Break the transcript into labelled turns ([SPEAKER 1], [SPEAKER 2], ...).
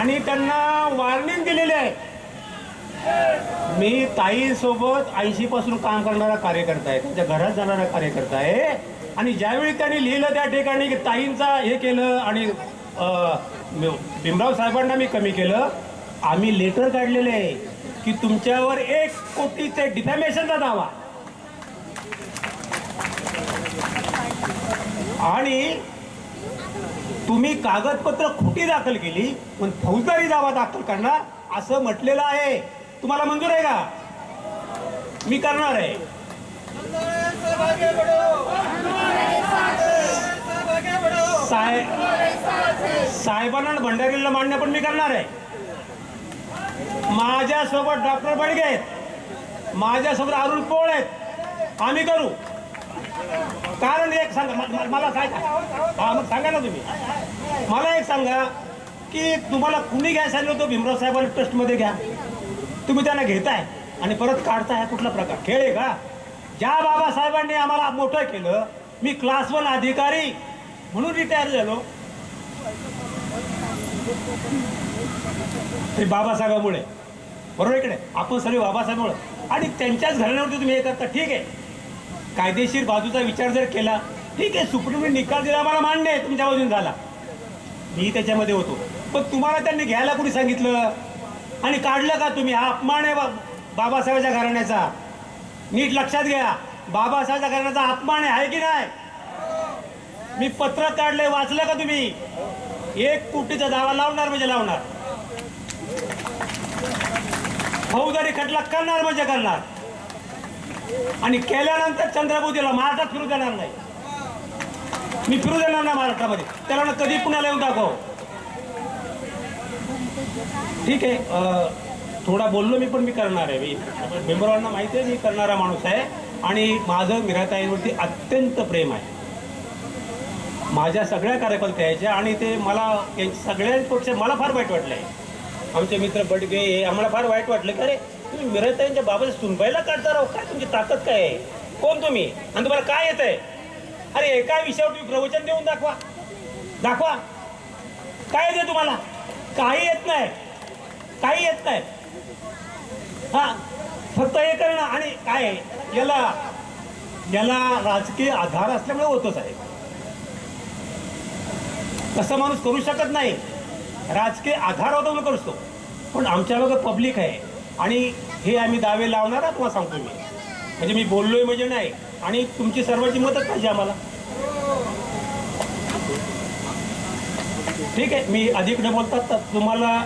[SPEAKER 1] आणि त्यांना वॉर्निंग दिलेली आहे. मी ताईसोबत ऐंशी पासून काम करणारा कार्यकर्ता आहे त्यांच्या घरात जाणारा कार्यकर्ता आहे. आणि ज्यावेळी त्यांनी लिहिलं त्या ठिकाणी की ताईंचा हे केलं आणि भीमराव साहेबांना मी कमी केलं आम्ही लेटर काढलेले आहे की तुमच्यावर एक कोटीचे डिफॅमेशनचा दावा. आणि तुम्ही कागदपत्र खोटी दाखल केली पण फौजदारी दावा दाखल करणार असं म्हटलेलं आहे. तुम्हाला मंजूर आहे का? मी करणार आहे. साहेब साहेबांना आणि भंडारीला मांडणं पण मी करणार आहे. माझ्यासोबत डॉक्टर बडगे आहेत. माझ्यासोबत अरुण पोळ आहेत. आम्ही करू. कारण एक सांगा मला काय हा मग सांगा ना तुम्ही. मला एक सांगा की तुम्हाला कुणी घ्यायला सांगितलं होतं भीमराव साहेबांना ट्रस्टमध्ये घ्या. तुम्ही त्यांना घेताय आणि परत काढताय कुठला प्रकार? खेळ आहे का? ज्या बाबासाहेबांनी आम्हाला मोठं केलं मी क्लास वन अधिकारी म्हणून रिटायर झालो. ते बाबासाहेबामुळे. बरोबर इकडे आपण सर्व बाबासाहेबामुळे. आणि त्यांच्याच घराण्यावरती तुम्ही हे करता. ठीक आहे. कायदेशीर बाजूचा विचार जर केला ठीक आहे सुप्रीम निकाल दिला आम्हाला मान्य आहे तुमच्या बाजून झाला. मी त्याच्यामध्ये होतो. पण तुम्हाला त्यांनी घ्यायला कुणी सांगितलं? आणि काढलं का तुम्ही? हा अपमान आहे बा- बाबासाहेबाच्या घराण्याचा. नीट लक्षात घ्या बाबासाहेबाच्या घराण्याचा अपमान आहे आहे की नाही? मी पत्र काढलंय वाचलं का तुम्ही? एक कोटीचा दावा लावणार म्हणजे लावणार. फौजदारी खटला करणार म्हणजे करणार. आणि केल्यानंतर चंद्रबोधीला महाराष्ट्रात फिरू देणार नाही. मी फिरू देणार नाही महाराष्ट्रामध्ये. त्याला ना कधी पुण्याला येऊन दाखव ठीक आहे थोडा बोललो मी पण मी करणार आहे. मी मेंबरांना माहिती आहे मी करणारा माणूस आहे. आणि माझं मिराताईंवरती अत्यंत प्रेम आहे. माझ्या सगळ्या कार्यकर्त्या यायच्या आणि ते मला यांच्या सगळ्यांपेक्षा मला फार वाईट वाटलं आहे आमचे मित्र बडगे हे आम्हाला फार वाईट वाटलं की अरे तुम्ही मिरताईंच्या बाबाला सुनबाईला काढता राहो काय तुमची ताकद काय आहे? कोण तुम्ही? आणि तुम्हाला काय येत आहे अरे एका विषयावर तुम्ही प्रवचन देऊन दाखवा. दाखवा. काय येते तुम्हाला? काही येत नाही. काही येत नाही. हा फक्त हे करणं आणि काय याला याला राजकीय आधार असल्यामुळे होतच आहे. तसं माणूस करू शकत नाही. राजकीय आधार होता म्हणून करू शकतो. पण आमच्या लोक पब्लिक आहे. आणि हे आम्ही दावे लावणार आहोत, तुम्हाला सांगतो मी. म्हणजे मी बोललोय म्हणजे नाही. आणि तुमची सर्वांची मदत पाहिजे आम्हाला. ठीक आहे मी अधिक न बोलतात तर तुम्हाला